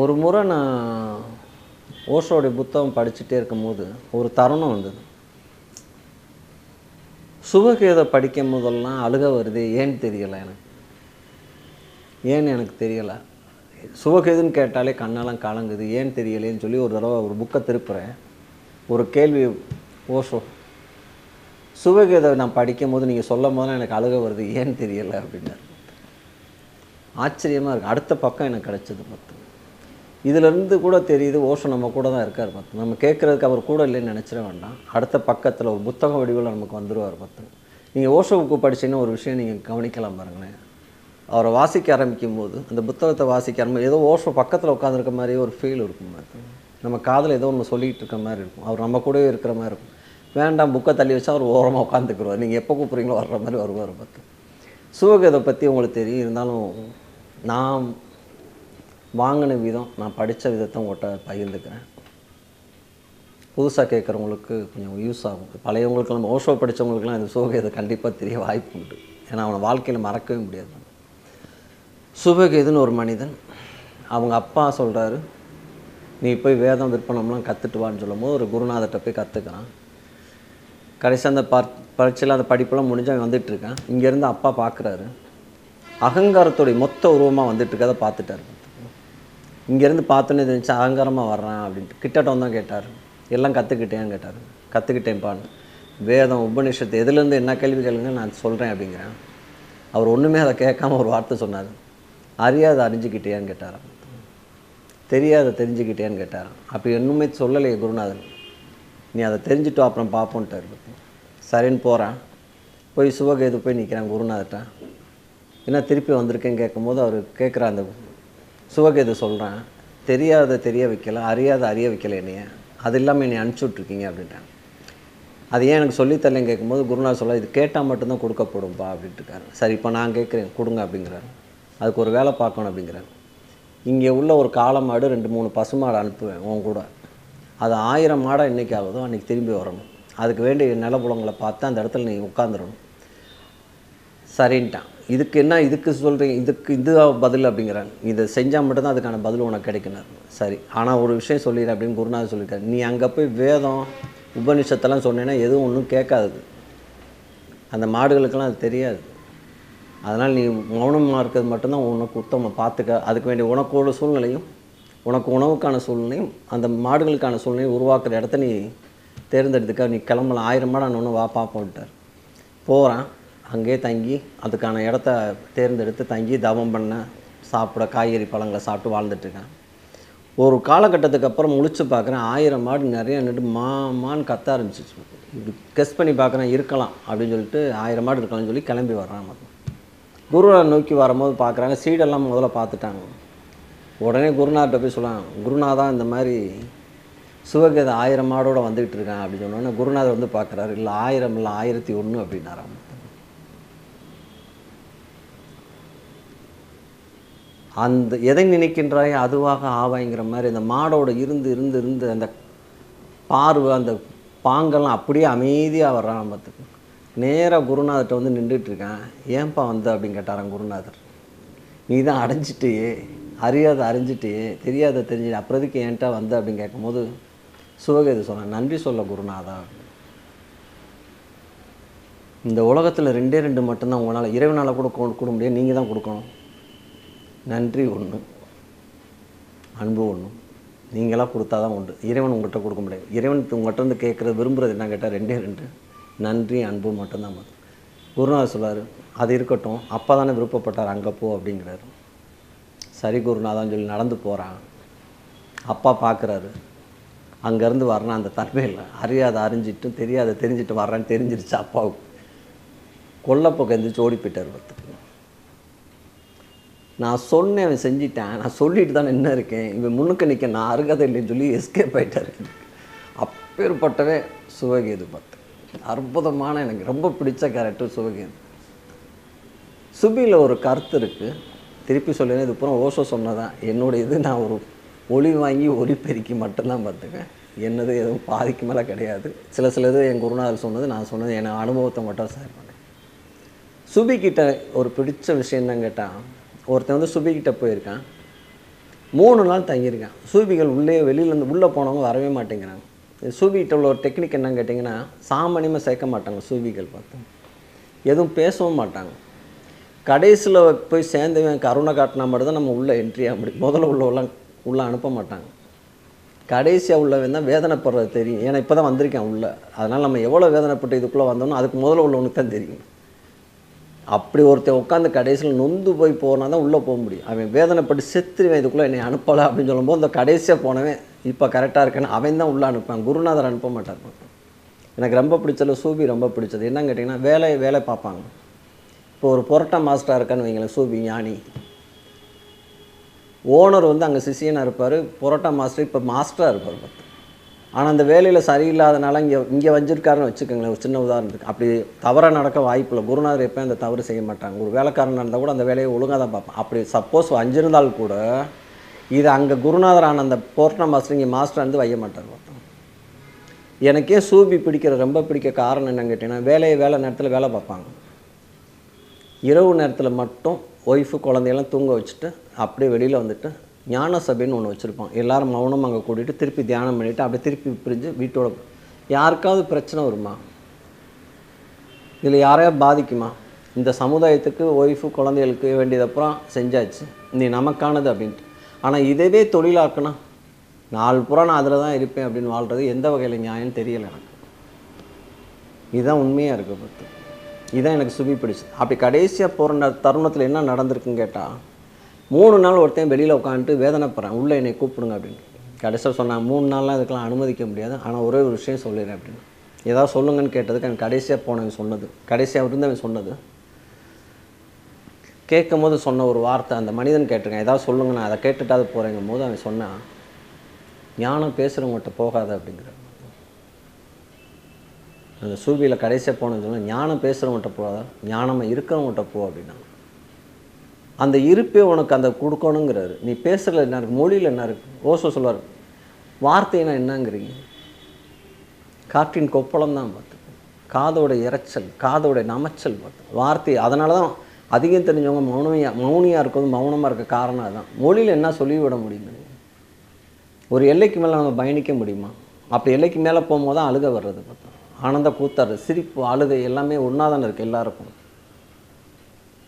ஒரு முறை நான் ஓஷோடைய புத்தகம் படிச்சுட்டே இருக்கும்போது ஒரு தருணம் வந்தது. சுபகீதை படிக்கும் போதெல்லாம் அழுக வருது ஏன்னு தெரியலை எனக்கு? ஏன்னு எனக்கு தெரியலை? சுபகீதுன்னு கேட்டாலே கண்ணெல்லாம் கலங்குது ஏன்னு தெரியலேன்னு சொல்லி ஒரு தடவை ஒரு புக்கை திருப்புறேன். ஒரு கேள்வி ஓஷோ சுபகீதை நான் படிக்கும் போது நீங்கள் சொல்லும் போதெல்லாம் எனக்கு அழுக வருது ஏன்னு தெரியலை? அப்படின்னாரு. ஆச்சரியமாக இருக்குது அடுத்த பக்கம் எனக்கு கிடச்சது பார்த்து இதிலிருந்து கூட தெரியுது ஓஷோ நம்ம கூட தான் இருக்கார் பார்த்து நம்ம கேட்குறதுக்கு அவர் கூட இல்லைன்னு நினச்சிட வேண்டாம். அடுத்த பக்கத்தில் ஒரு புத்தக வடிவில் நமக்கு வந்துடுவார் பார்த்து நீங்கள் ஓஷோ புக்கு படிச்சீங்கன்னா ஒரு விஷயம் நீங்கள் கவனிக்கலாம் பாருங்களேன். அவரை வாசிக்க ஆரம்பிக்கும் போது அந்த புத்தகத்தை வாசிக்க ஆரம்பி ஏதோ ஓஷோ பக்கத்தில் உட்காந்துருக்க மாதிரியே ஒரு ஃபீல் இருக்கும் பார்த்து. நம்ம காதில் ஏதோ ஒன்று சொல்லிகிட்டு இருக்க மாதிரி இருக்கும். அவர் நம்ம கூடவே இருக்கிற மாதிரி இருக்கும். வேண்டாம் புக்கை தள்ளி வச்சா அவர் ஓரமாக உட்காந்துக்குருவார் நீங்கள் எப்போ கூப்பிட்றீங்களோ வர்ற மாதிரி வருவார் பார்த்து சிவகதை பற்றி உங்களுக்கு தெரியும். இருந்தாலும் நான் வாங்கின விதம் நான் படித்த விதத்தை உங்கள்கிட்ட பகிர்ந்துக்கிறேன். புதுசாக கேட்குறவங்களுக்கு கொஞ்சம் யூஸ் ஆகும். பழையவங்களுக்கெல்லாம் ஓஷோ படித்தவங்களுக்குலாம் இந்த சுபகேதை கண்டிப்பாக தெரிய வாய்ப்பு உண்டு. ஏன்னா அவனை வாழ்க்கையில் மறக்கவே முடியாது. சுபகேதுன்னு ஒரு மனிதன் அவங்க அப்பா சொல்கிறாரு நீ போய் வேதம் விற்பனம்லாம் கற்றுட்டு வான்னு சொல்லும்போது ஒரு குருநாதர்கிட்ட போய் கற்றுக்கிறான் கடைசி அந்த பர் பரீட்சையில் அந்த படிப்பெல்லாம் முடிஞ்சு அவன் வந்துட்டு இருக்கான். இங்கேருந்து அப்பா பார்க்குறாரு அகங்காரத்துடைய மொத்த உருவமாக வந்துட்டுருக்கதை பார்த்துட்டாரு. இங்கேருந்து பார்த்தோன்னே தெரிஞ்சு அகங்காரமாக வர்றான் அப்படின்ட்டு. கிட்டட்ட தான் கேட்டார். எல்லாம் கற்றுக்கிட்டேன்னு கேட்டார். கற்றுக்கிட்டேன்ப்பான்னு வேதம் உபநிஷத்து எதுலேருந்து என்ன கேள்வி கேளுங்க நான் சொல்கிறேன் அப்படிங்கிறேன். அவர் ஒன்றுமே அதை கேட்காம ஒரு வார்த்தை சொன்னார். அறியாத அறிஞ்சிக்கிட்டேன்னு கேட்டார். தெரியாத தெரிஞ்சுக்கிட்டேன்னு கேட்டார். அப்படி ஒன்றுமே சொல்லலையே குருநாதன். நீ அதை தெரிஞ்சுட்டு அப்புறம் பார்ப்போன்ட்டார் சரின்னு போகிறான் போய் சிவகேது போய் நிற்கிறான் குருநாதர்கிட்ட ஏன்னா திருப்பி வந்திருக்கேன்னு கேட்கும்போது அவர் கேட்குற அந்த சிவகேது சொல்கிறேன் தெரியாத தெரிய வைக்கல அறியாத அறிய வைக்கல என்னைய. அது இல்லாமல் என்னை அனுப்பிச்சி விட்ருக்கீங்க அப்படின்ட்டான் அது ஏன் எனக்கு சொல்லித்தரலன்னு கேட்கும்போது குருநாத் சொல்ல இது கேட்டால் மட்டும்தான் கொடுக்கப்படும்பா அப்படின்ட்டு இருக்காரு சரி இப்போ நான் கேட்குறேன் கொடுங்க அப்படிங்கிறாரு. அதுக்கு ஒரு வேலை பார்க்கணும் அப்படிங்கிறாரு. இங்கே உள்ள ஒரு காளை மாடு ரெண்டு மூணு பசுமாடு அனுப்புவேன் உன் கூட. அது ஆயிரம் மாடாக என்றைக்கு ஆகுதோ அன்றைக்கி திரும்பி வரணும். அதுக்கு வேண்டிய நிலப்புலங்களை பார்த்து அந்த இடத்துல நீ உட்காந்துடணும் சரின்ட்டான். இதுக்கு என்ன இதுக்கு சொல்கிறீங்க இதுக்கு இது பதில் அப்படிங்கிறாங்க. இதை செஞ்சால் மட்டும்தான் அதுக்கான பதில் உனக்கு கிடைக்கணும் சரி ஆனால் ஒரு விஷயம் சொல்லிடுறேன் அப்படின்னு குருநாதர் சொல்லியிருக்காரு. நீ அங்கே போய் வேதம் உபனிஷத்தெல்லாம் சொன்னேன்னா எதுவும் ஒன்றும் கேட்காது. அந்த மாடுகளுக்கெல்லாம் அது தெரியாது. அதனால் நீ மௌனமாக இருக்கிறது மட்டும்தான் உனக்கு உத்தமம் பார்த்துக்க. அதுக்கு வேண்டிய உனக்கோட சூழ்நிலையும் உனக்கு உணவுக்கான சூழ்நிலையும் அந்த மாடுகளுக்கான சூழ்நிலையும் உருவாக்குற இடத்த நீ தேர்ந்தெடுத்துக்க. நீ கிளம்பலாம். ஆயிரம் மாடு ஒன்று வா பார்ப்போன்ட்டார் போகிறான் அங்கேயே தங்கி அதுக்கான இடத்த தேர்ந்தெடுத்து தங்கி தவம் பண்ண சாப்பிட காய்கறி பழங்களை சாப்பிட்டு வாழ்ந்துட்டுருக்கேன் ஒரு காலகட்டத்துக்கு அப்புறம் முழிச்சு பார்க்குறேன் ஆயிரம் மாடு நிறைய நின்று மாமான்னு கத்த ஆரம்பிச்சிச்சு இப்படி கெஸ் பண்ணி பார்க்குறேன் இருக்கலாம் அப்படின்னு சொல்லிட்டு ஆயிரம் மாடு இருக்கலாம்னு சொல்லி கிளம்பி வர்றான் மொத்தம் குருவை நோக்கி வரும்போது பார்க்குறாங்க சீடெல்லாம் முதல்ல பார்த்துட்டாங்க. உடனே குருநார்கிட்ட போய் சொல்லலாம் குருநாதா இந்த மாதிரி சிவகதை ஆயிரம் மாடோடு வந்துகிட்டு இருக்கான் அப்படின்னு சொன்னோன்னே குருநாதர் வந்து பார்க்குறாரு இல்லை ஆயிரம் இல்லை ஆயிரத்தி ஒன்று அப்படின்னாராம். அந்த எதை நினைக்கின்றாய் அதுவாக ஆவாய்ங்கிற மாதிரி அந்த மாடோட இருந்து இருந்து இருந்து அந்த பார்வை அந்த பாங்கெல்லாம் அப்படியே அமைதியாக வர்றான் பார்த்துக்கு நேராக குருநாதர்கிட்ட வந்து நின்றுட்டுருக்கேன். ஏன்பா வந்த? அப்படின்னு கேட்டாராம் குருநாதர். நீ தான் அடைஞ்சிட்டியே. அறியாத அறிஞ்சிட்டியே. தெரியாத தெரிஞ்சு அப்புறதுக்கு ஏன்ட்டா வந்த? அப்படின்னு கேட்கும்போது சிவகேது சொன்னேன் நன்றி சொல்ல குருநாதா. இந்த உலகத்தில் ரெண்டே ரெண்டு மட்டும்தான் உங்களால் இறைவனால் கூட கொடுக்க முடியாது. நீங்கள் தான் கொடுக்கணும். நன்றி ஒன்று அன்பு ஒன்று நீங்களாக கொடுத்தா தான் உண்டு. இறைவன் உங்கள்கிட்ட கொடுக்க முடியாது. இறைவன் உங்கள்கிட்ட வந்து கேட்குறது விரும்புகிறது என்ன கேட்டால் ரெண்டே ரெண்டு. நன்றி அன்பு மட்டும்தான் மது குருநாதர் சொல்றாரு அது இருக்கட்டும் அப்பா தானே விருப்பப்பட்டார் அங்கே போ அப்படிங்கிறாரு. சரி குருநாதான்னு சொல்லி நடந்து போகிறான் அப்பா பார்க்குறாரு அங்கேருந்து வரணும் அந்த தன்மையில். அறியாத அறிஞ்சிட்டும் தெரியாத தெரிஞ்சிட்டு வர்றான்னு தெரிஞ்சிருச்சு அப்பாவுக்கு. கொல்லப்பக்கம் எந்திரிச்சு ஓடி போயிட்டார் ஒருத்தர் நான் சொன்னேன் அவன் செஞ்சிட்டேன். நான் சொல்லிட்டு தான் நின்று இருக்கேன்? இவன் முன்னுக்கு நிற்க நான் அருகதை இல்லைன்னு சொல்லி எஸ்கேப் ஆகிட்டார் அப்பேற்பட்டவே சிவகேது பார்த்து அற்புதமான எனக்கு ரொம்ப பிடிச்ச கேரக்டர் சிவகேது. சுபியில் ஒரு கருத்து இருக்குது திருப்பி சொல்லுறேன் இது பூரா ஓஷோ சொன்னதான். என்னுடைய இது நான் ஒரு ஒளி வாங்கி ஒளி பெருக்கி மட்டும்தான் பார்த்துக்கேன் என்னது எதுவும் பாதிக்கு மேலே கிடையாது. சில சில இது என் குருநாதர் சொன்னது நான் சொன்னது என் அனுபவத்தை மட்டும் ஷேர் பண்ணேன். சுபி கிட்ட ஒரு பிடிச்ச விஷயம் தான் கேட்டால் ஒருத்தன் வந்து சுபிக்கிட்ட போயிருக்கான். மூணு நாள் தங்கியிருக்கேன். சூபிகள் உள்ளே வெளியிலேருந்து உள்ளே போனவங்க வரவே மாட்டேங்கிறாங்க. சூபிகிட்ட உள்ள ஒரு டெக்னிக் என்னன்னு கேட்டிங்கன்னா சாமானியமாக சேர்க்க மாட்டாங்க சூபிகள் பார்த்து. எதுவும் பேசவும் மாட்டாங்க. கடைசியில் போய் சேர்ந்தவன் கருணை காட்டினா மட்டும்தான் நம்ம உள்ளே என்ட்ரி ஆக முடியும். முதல்ல உள்ளவெல்லாம் உள்ளே அனுப்ப மாட்டாங்க. கடைசியாக உள்ளவன் தான் வேதனைப்படுறது தெரியும். ஏன்னா இப்போ தான் வந்திருக்கேன் உள்ளே. அதனால் நம்ம எவ்வளோ வேதனைப்பட்டு இதுக்குள்ளே வந்தோம்னா அதுக்கு முதல்ல உள்ளவனுக்கு தான் தெரியும். அப்படி ஒருத்தன் உட்காந்து கடைசியில் நொந்து போய் போனால் தான் உள்ளே போக முடியும். அவன் வேதனைப்பட்டு செத்துருவேன் இதுக்குள்ளே என்னை அனுப்பலை அப்படின்னு சொல்லும்போது இந்த கடைசியாக போனவன் இப்போ கரெக்டாக இருக்கேன்னு அவன் தான் உள்ளே அனுப்பான் குருநாதர் அனுப்ப மாட்டார். எனக்கு ரொம்ப பிடிச்சது சூபி ரொம்ப பிடிச்சது. என்னன்னு கேட்டிங்கன்னா வேலையை வேலை பார்ப்பாங்க. இப்போ ஒரு புரோட்டா மாஸ்டராக இருக்கான்னு வைங்களேன் சூபி ஞானி. ஓனர் வந்து அங்கே சிசியனாக இருப்பார். புரோட்டா மாஸ்டர் இப்போ மாஸ்டராக இருப்பார். பார்த்து ஆனால் அந்த வேலையில் சரியில்லாதனால இங்கே இங்கே வஞ்சிருக்காருன்னு வச்சுக்கோங்களேன் ஒரு சின்ன உதாரணத்துக்கு. அப்படி தவறாக நடக்க வாய்ப்பில்லை குருநாதர் எப்போ அந்த தவறு செய்ய மாட்டாங்க. ஒரு வேலைக்காரன் நடந்தால் கூட அந்த வேலையை ஒழுங்காக தான் பார்ப்பேன். அப்படி சப்போஸ் வஞ்சிருந்தால் கூட இது அங்கே குருநாதரான அந்த புரோட்டா மாஸ்டர் இங்கே மாஸ்டர் வந்து வைய மாட்டார் எனக்கே சூபி பிடிக்கிற ரொம்ப பிடிக்க காரணம் என்னன்னு கேட்டிங்கன்னா வேலையை வேலை நேரத்தில் வேலை பார்ப்பாங்க. இரவு நேரத்தில் மட்டும் ஒய்ஃபு குழந்தையெல்லாம் தூங்க வச்சுட்டு அப்படியே வெளியில் வந்துட்டு ஞான சபைன்னு ஒன்று வச்சுருப்பான். எல்லாரும் மௌனம் அங்கே கூட்டிகிட்டு திருப்பி தியானம் பண்ணிவிட்டு அப்படியே திருப்பி பிரிஞ்சு வீட்டோட யாருக்காவது பிரச்சனை வருமா? இதில் யாரையா பாதிக்குமா? இந்த சமுதாயத்துக்கு ஒய்ஃபு குழந்தைகளுக்கு வேண்டியதப்புறம் செஞ்சாச்சு. நீ நமக்கானது அப்படின்ட்டு. ஆனால் இதவே தொழிலாக்குனா? நாலு புறம் நான் அதில் தான் இருப்பேன் அப்படின்னு வாழ்கிறது எந்த வகையில் நியாயம்னு தெரியலை எனக்கு. இதுதான் உண்மையாக இருக்குது பத்து இதுதான் எனக்கு சுபி பிடிச்சது அப்படி கடைசியாக போகிற தருணத்தில் என்ன நடந்திருக்குன்னு கேட்டால் மூணு நாள் ஒருத்தன் வெளியில் உட்காந்துட்டு வேதனைப்படுறேன் உள்ளே என்னை கூப்பிடுங்க அப்படின்னு. கடைசியாக சொன்னாங்க மூணு நாள்லாம் இதுக்கெல்லாம் அனுமதிக்க முடியாது. ஆனால் ஒரே ஒரு விஷயம் சொல்லிடுறேன் அப்படின்னு. ஏதாவது சொல்லுங்கன்னு கேட்டதுக்கு எனக்கு கடைசியாக போனவன் சொன்னது. கடைசியாக இருந்தவன் சொன்னது. கேட்கும் போது சொன்ன ஒரு வார்த்தை அந்த மனிதன் கேட்டிருக்கேன். ஏதாவது சொல்லுங்க நான் அதை கேட்டுட்டாது போகிறேங்கும் போது அவன் சொன்னான் ஞானம் பேசுகிறவங்கள்ட்ட போகாத அப்படிங்கிற அந்த சூபியில் கடைசியாக போனது சொன்னால் ஞானம் பேசுகிறவங்கள்ட்ட போகாத. ஞானமாக இருக்கிறவங்ககிட்ட போ அப்படின்னா அந்த இருப்பே உனக்கு அந்த கொடுக்கணுங்கிறாரு. நீ பேசுகிறதுல என்ன இருக்குது மொழியில் என்ன இருக்குது ஓசோ சொல்லுவார். வார்த்தைனா என்னங்கிறீங்க? காற்றின் கொப்பளம் தான் பார்த்து காதோட இரைச்சல் காதோட நமைச்சல் பார்த்து வார்த்தை அதனால தான் அதிகம் தெரிஞ்சவங்க மௌனமையாக மௌனியாக இருக்கிறது மௌனமாக இருக்க காரணம் அதுதான். மொழியில் என்ன சொல்லிவிட முடியுங்க? ஒரு எல்லைக்கு மேலே நம்ம பயணிக்க முடியுமா? அப்படி எல்லைக்கு மேலே போகும்போது தான் அழுக வர்றது பார்த்தோம் ஆனந்த கூத்தாரு சிரிப்பு அழுகை எல்லாமே ஒன்றா தானே இருக்குது எல்லாருக்கும்.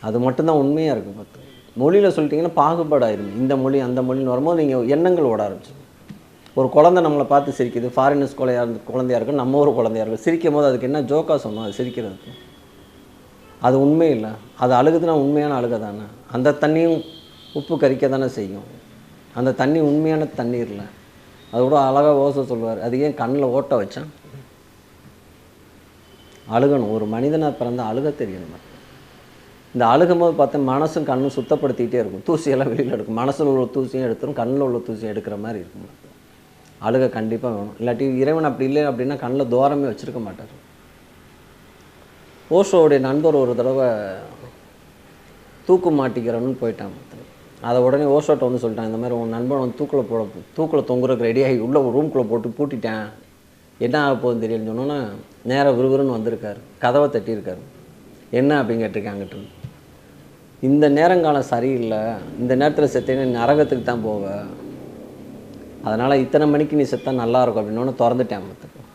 அது மட்டும்தான் உண்மையாக இருக்குது பார்த்து. மொழியில் சொல்லிட்டீங்கன்னா பாகுபாடாயிரும். இந்த மொழி அந்த மொழின்னு வரும்போது நீங்கள் எண்ணங்கள் ஓட ஆரம்பிச்சிடும் ஒரு குழந்தை நம்மளை பார்த்து சிரிக்குது. ஃபாரினர்ஸ் குழையா இருந்து குழந்தையா இருக்கும். நம்ம ஒரு குழந்தையா இருக்கும். சிரிக்கும் போது அதுக்கு என்ன ஜோக்கா சொன்னோம்? அது சிரிக்கிறதுக்கு. அது உண்மை இல்லை. அது அழுகுதுன்னா உண்மையான அழுகை தானே. அந்த தண்ணியும் உப்பு கரிக்க தானே செய்யும். அந்த தண்ணி உண்மையான தண்ணீர் இல்லை. அது கூட அழகாக ஓசை சொல்லுவார். அது ஏன் கண்ணில் ஓட்ட வச்சான்? அழுகணும். ஒரு மனிதனாக பிறந்த அழுக தெரியணும் இந்த அழுகும் போது பார்த்தா மனசும் கண்ணும் சுத்தப்படுத்திக்கிட்டே இருக்கும். தூசியெல்லாம் வெளியில் எடுக்கும். மனசில் உள்ள தூசியும் எடுத்துரும் கண்ணில் உள்ள தூசியும் எடுக்கிற மாதிரி இருக்கும். அழுக கண்டிப்பாக வேணும். இல்லாட்டி இறைவன் அப்படி இல்லை அப்படின்னா கண்ணில் தோரமே வச்சுருக்க மாட்டார். ஓஷோவுடைய நண்பர் ஒரு தடவை தூக்கு மாட்டிக்கிறோன்னு போயிட்டான். அதை உடனே ஓஷோட்ட வந்து சொல்லிட்டான் இந்த மாதிரி உன் நண்பன் வந்து தூக்கில் போட தூக்கில் தொங்குறதுக்கு ரெடியாகி உள்ளே ரூம்குள்ளே போட்டு பூட்டிட்டேன். என்ன ஆக போகுதுன்னு தெரியலன்னு சொன்னோன்னா நேராக விறுவிறுன்னு வந்திருக்காரு. கதவை தட்டியிருக்காரு. என்ன அப்படின்னு கேட்டிருக்காங்கட்டு இந்த நேரங்காலம் சரியில்லை இந்த நேரத்தில் செத்தேன்னு நரகத்துக்கு தான் போவ. அதனால் இத்தனை மணிக்கு நீ செத்தா நல்லா இருக்கும் அப்படின்னு திறந்துட்டேன் மொத்தத்துக்கு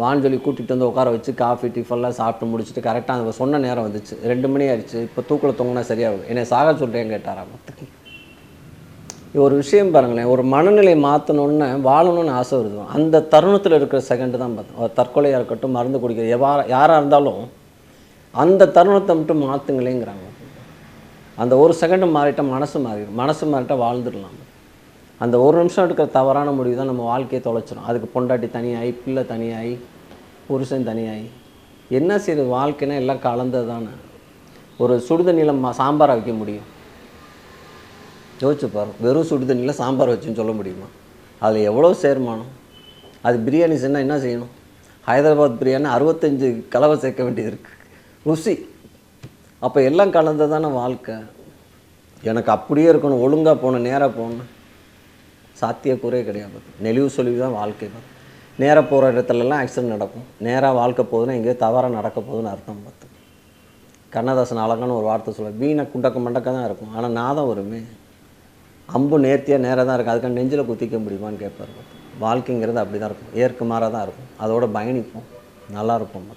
வான்னு சொல்லி கூட்டிகிட்டு வந்து உட்கார வச்சு காஃபி டிஃபன்லாம் சாப்பிட்டு முடிச்சுட்டு கரெக்டாக அந்த சொன்ன நேரம் வந்துச்சு. ரெண்டு மணி ஆயிடுச்சு இப்போ தூக்கில் தொங்கினா சரியாகும். என்னை சாக சொல்கிறேன் கேட்டாரா மொத்தத்துக்கு ஒரு விஷயம் பாருங்களேன் ஒரு மனநிலையை மாற்றணுன்னு வாழணும்னு ஆசை வருது. அந்த தருணத்தில் இருக்கிற செகண்டு தான் பார்த்தோம் ஒரு தற்கொலையாக இருக்கட்டும் மருந்து குடிக்கிற எவா யாராக இருந்தாலும் அந்த தருணத்தை மட்டும் மாற்றுங்களேங்கிறாங்க அந்த ஒரு செகண்டு மாறிட்டால் மனசு மாறிடும் மனசு மாறிட்டால் வாழ்ந்துடலாம். அந்த ஒரு நிமிஷம் எடுக்கிற தவறான முடிவு தான் நம்ம வாழ்க்கையை தொலைச்சிடும் அதுக்கு பொண்டாட்டி தனியாகி பிள்ளை தனியாகி புருஷன் தனியாகி என்ன செய்யுது வாழ்க்கைன்னா எல்லாம் கலந்தது தானே ஒரு சுடுதண்ணியில் மா சாம்பாரை வைக்க முடியும். யோசிச்சு பாரு வெறும் சுடுதண்ணியில் சாம்பார் வச்சுன்னு சொல்ல முடியுமா? அதில் எவ்வளோ சேர்மானம்? அது பிரியாணி செஞ்சால் என்ன செய்யணும்? ஹைதராபாத் பிரியாணி அறுபத்தஞ்சு கலவை சேர்க்க வேண்டியது இருக்குது ருசி. அப்போ எல்லாம் கலந்து தானே வாழ்க்கை? எனக்கு அப்படியே இருக்கணும் ஒழுங்காக போகணும் நேராக போகணும். சாத்தியக்கூறே கிடையாது. நெளிவு சொல்லிவு தான் வாழ்க்கை பார்த்து. நேராக போகிற இடத்துலலாம் ஆக்சிடென்ட் நடக்கும். நேராக வாழ்க்கை போகுதுன்னா எங்கேயோ தவறாக நடக்க போகுதுன்னு அர்த்தம் பார்த்து. கண்ணதாசன் அழகான ஒரு வார்த்தை சொல்ல வீணை குண்டக்க மண்டக்க தான் இருக்கும். ஆனால் நான் தான் வருமே. அம்பு நேர்த்தியாக நேராக தான் இருக்கும் அதுக்கான நெஞ்சில் குத்திக்க முடியுமான்னு கேட்பார் வாழ்க்கைங்கிறது அப்படி தான் இருக்கும். ஏற்கு மாறாக தான் இருக்கும். அதோட பயணிப்போம். நல்லா இருப்போம்